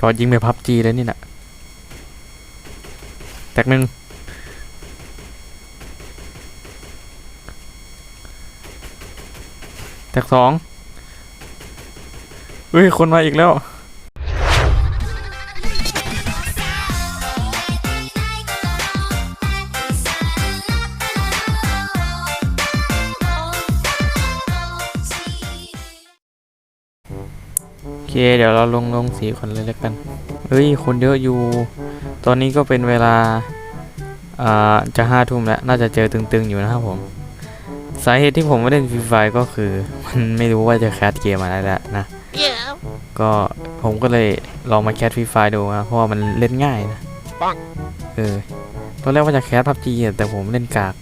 จอยิงไปพับจีเลยนี่นะแตกหนึ่งแตกสองเฮ้ย คนมาอีกแล้ว เคเดี๋ยวเราลงลงสีก่อนเลยแล้วกัน เฮ้ย คนเยอะอยู่ ตอนนี้ก็เป็นเวลาอ่าจะห้าทุ่มแล้ว น่าจะเจอตึงๆอยู่นะครับผม สาเหตุที่ผมไม่เล่นฟรีไฟก็คือ มันไม่รู้ว่าจะแคสเกมอะไรแล้วนะ ก็ผมก็เลยลองมาแคสฟรีไฟดูนะเพราะว่ามันเล่นง่ายนะปังเออ ตอนแรกว่าจะแคสพับจีแต่ผมเล่นกาก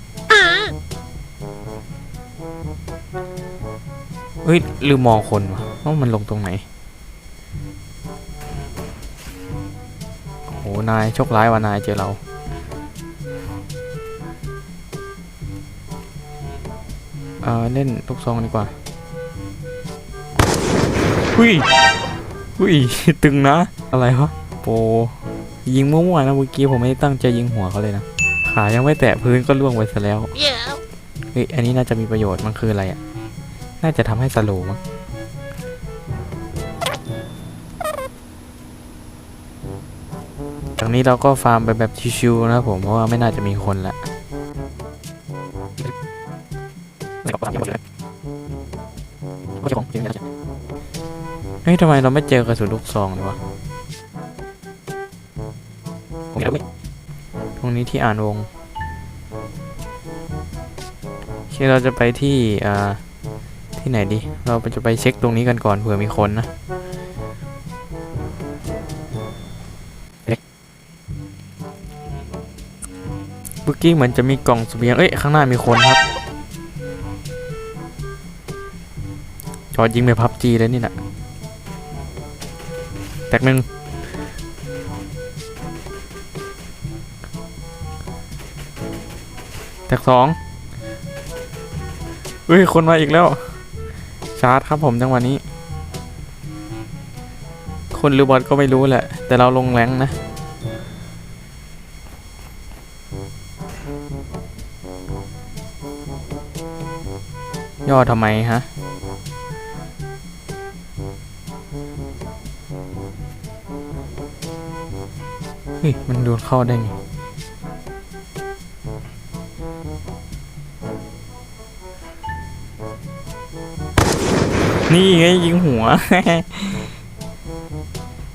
เฮ้ยลืมมองคนวะว่ามันลงตรงไหน นายโชคร้ายว่ะนายเจอเรา เออเล่นลูกซองดีกว่าหุยหุยตึงนะ อะไรวะโปยิงมั่วๆนะเมื่อกี้ผมไม่ได้ตั้งใจยิงหัวเขาเลยนะ ขายังไม่แตะพื้นก็ล่วงไปซะแล้วเฮ้ยอันนี้น่าจะมีประโยชน์มันคืออะไรอะ น่าจะทำให้สโลว์มั้ง จากนี้เราก็ฟาร์มไปแบบชิวๆนะครับผมเพราะว่าไม่น่าจะมีคนละเฮ้ยทำไมเราไม่เจอกระสุนลูกซองเลยวะตรงนี้ที่อ่านวงโอเคเราจะไปที่อ่าที่ไหนดี เราจะไปเช็คตรงนี้กันก่อนเผื่อมีคนนะ เมื่อกี้เหมือนจะมีกล่องเสบียง เอ้ย ข้างหน้ามีคนครับ จอดยิงไปพับจีเลยนี่น่ะแตกหนึ่งแตกสองเฮ้ย คนมาอีกแล้ว ชาร์จครับผมจังหวะนี้ คนหรือบอทก็ไม่รู้แหละ แต่เราลงแรงนะ ย่อทำไมฮะ เฮ้ย มันโดนเข้าได้ไง นี่ไงยิงหัว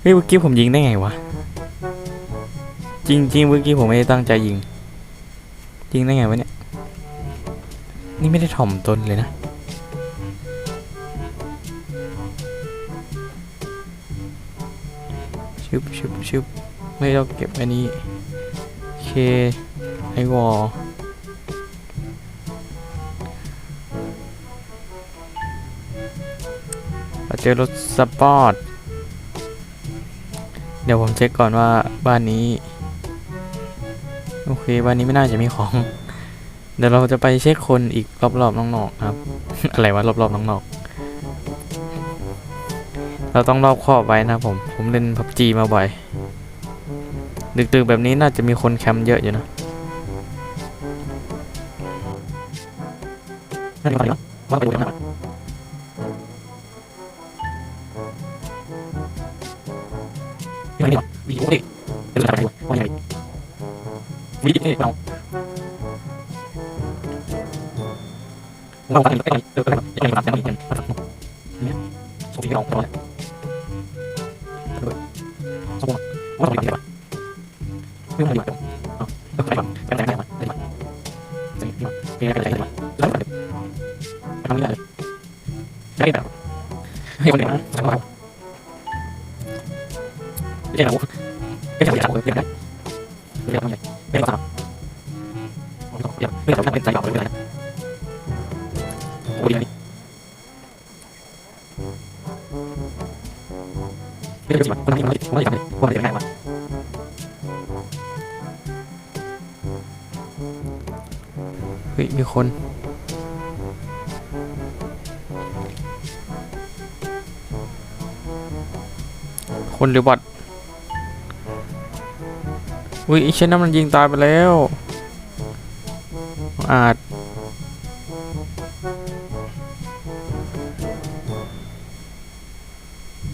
เฮ้ยเมื่อกี้ผมยิงได้ไงวะ จริงๆเมื่อกี้ผมไม่ได้ตั้งใจยิง ยิงได้ไงวะเนี่ย นี่ไม่ได้ถ่อมตนเลยนะ ชึบชึบชึบไม่ต้องเก็บอันนี้เคไอวอลเราเจอรถสปอร์ต เดี๋ยวผมเช็คก่อนว่าบ้านนี้ โอเค บ้านนี้ไม่น่าจะมีของ เดี๋ยวเราจะไปเช็คคนอีกรอบๆน้องๆครับ อะไรวะรอบๆน้องๆ เราต้องรอบคอบไว้นะผม ผมเล่นพับจีมาบ่อย ดึกๆแบบนี้น่าจะมีคนแคมป์เยอะอยู่นะนั่นดีกว่าว่าไปดูกันหน่อยไม่ได้หรอวิดีโอดิเดี๋ยวจะทำอะไรวะว่ายังไงวิดีโอเราเราตั้งใจเออเออยังไงครับยังไงยังเนี่ยส่งที่เราเราเนี่ย งว่าเราทำยังไงวะไม่ทำดีกว่าอ๋อเออไปก่อนไปไหนมาไปก่อนสิ่งที่มันเป็นอะไรกันเล ฮ้ย มีคน คนหรือบอทอุ้ยไอ้เช่นนั้นมันยิงตายไปแล้ว อาจ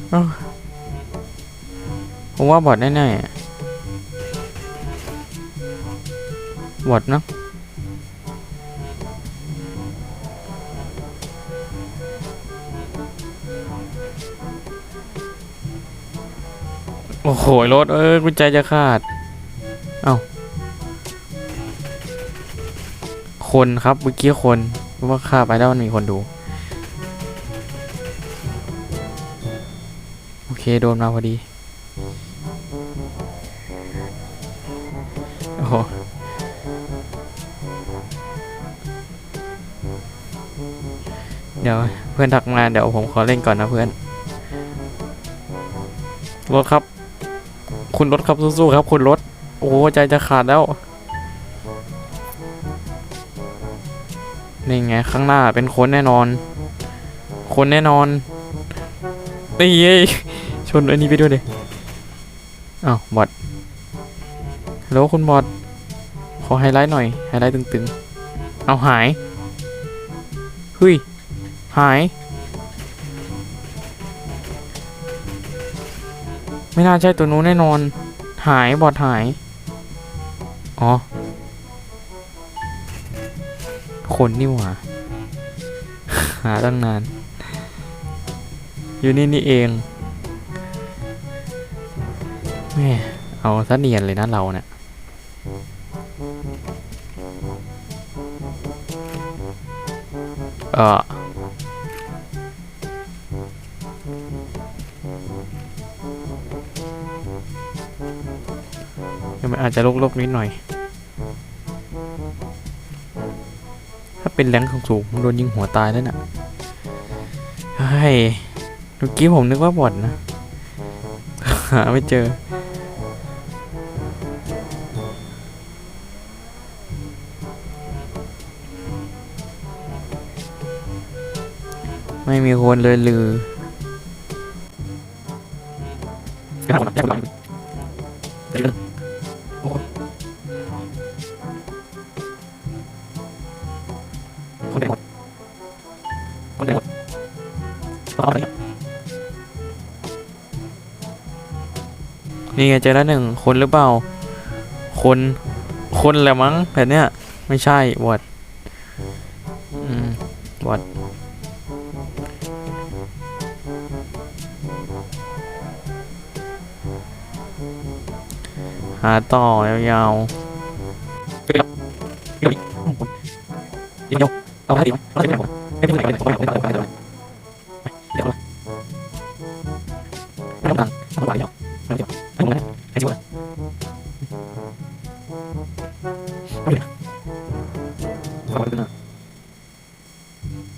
เอ้าผมว่าบอดแน่ๆบอดนะ โอ้โหรถเอ้ยกุญแจจะขาด เอ้า คนครับเมื่อกี้คนว่าข้าไปแล้วมันมีคนดู โอเคโดนมาพอดี โอ้โหเดี๋ยวเพื่อนทักมาเดี๋ยวผมขอเล่นก่อนนะเพื่อนรถครับ คุณรถครับสู้ๆครับ คุณรถ โอ้ใจจะขาดแล้วนี่ไงข้างหน้าเป็นคนแน่นอน คนแน่นอนนี่เย้ยชนอันนี้ไปด้วยเดิอ้าวบอดฮัลโหลคุณบอดขอไฮไลท์หน่อยไฮไลท์ตึงๆ เอาหายเฮ้ยหาย ไม่น่าใช่ตัวนู้นแน่นอน หายบอดหาย อ๋อ คนนี่หว่า หาตั้งนาน อยู่นี่นี่เอง แม่ เอาซะเนียนเลยนะเราเนี่ยเออ มันอาจจะลกๆนิดหน่อย ถ้าเป็นแรงของสูงโดนยิงหัวตายแล้วน่ะเฮ้ยเมื่อกี้ผมนึกว่าบอดนะ หาไม่เจอไม่มีคนเลยลือ คนี่ไงเจอแล้วหนึ่งคนหรือเปล่า คนคนแหละมั้งแบบเนี้ยไม่ใช่วอดอืมวอดหาต่อยาวๆเอาให้ดีไหมเอาให้ดีไหมไม่เป็นไรไม่เป็นไรไม่เป็นไรไม่เป็นไรเดี๋ยวไม่ต้องตังเอาไปเดี๋ยวไม่เดี๋ยวให้ผมนะให้จิ๋วนะเอาดิเอาไปขึ้นนะ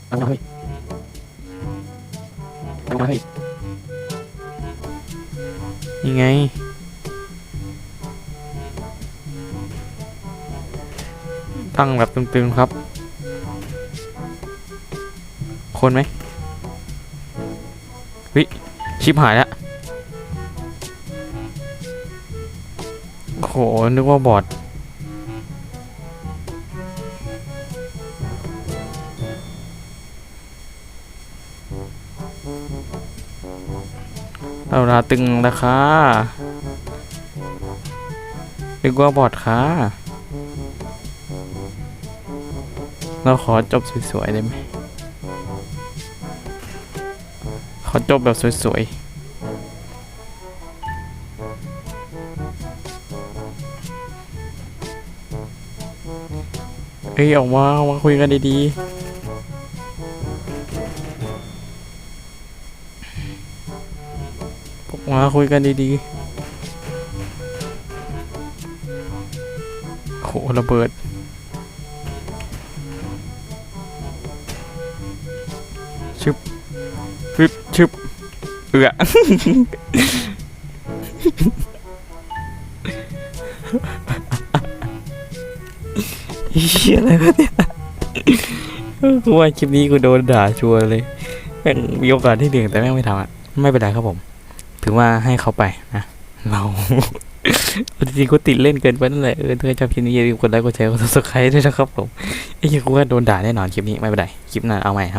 เอามาเฮ้ยเอามาเฮ้ยยังไงตั้งแบบตึงๆครับ คนไหมวิชิปหายแล้วโหนึกว่าบอดเราลาตึงราคานึกว่าบอดค่ะเราขอจบสวยๆได้ไหม อจบแบบสวยๆ เอ้ยออกมาออกมาคุยกันดีๆออกมาคุยกันดีๆโหระเบิด ฟึบชึบเอือเฮียอะไรวะเนี่ยกูว่าคลิปนี้กูโดนด่าชัวร์เลยแม่งมีโอกาสที่หนึ่งแต่แม่งไม่ทำอะ ไม่เป็นไรครับผม ถือว่าให้เขาไปนะ เราจริงๆกูติดเล่นเกินไปนั่นแหละเออถ้าชอบคลิปนี้อย่าลืมกดไลค์กดแชร์กด subscribe ด้วยนะครับผมไอ้เหี้ยกูว่าโดนด่าแน่นอนคลิปนี้ไม่เป็นไรคลิปหน้าเอาใหม่ครับ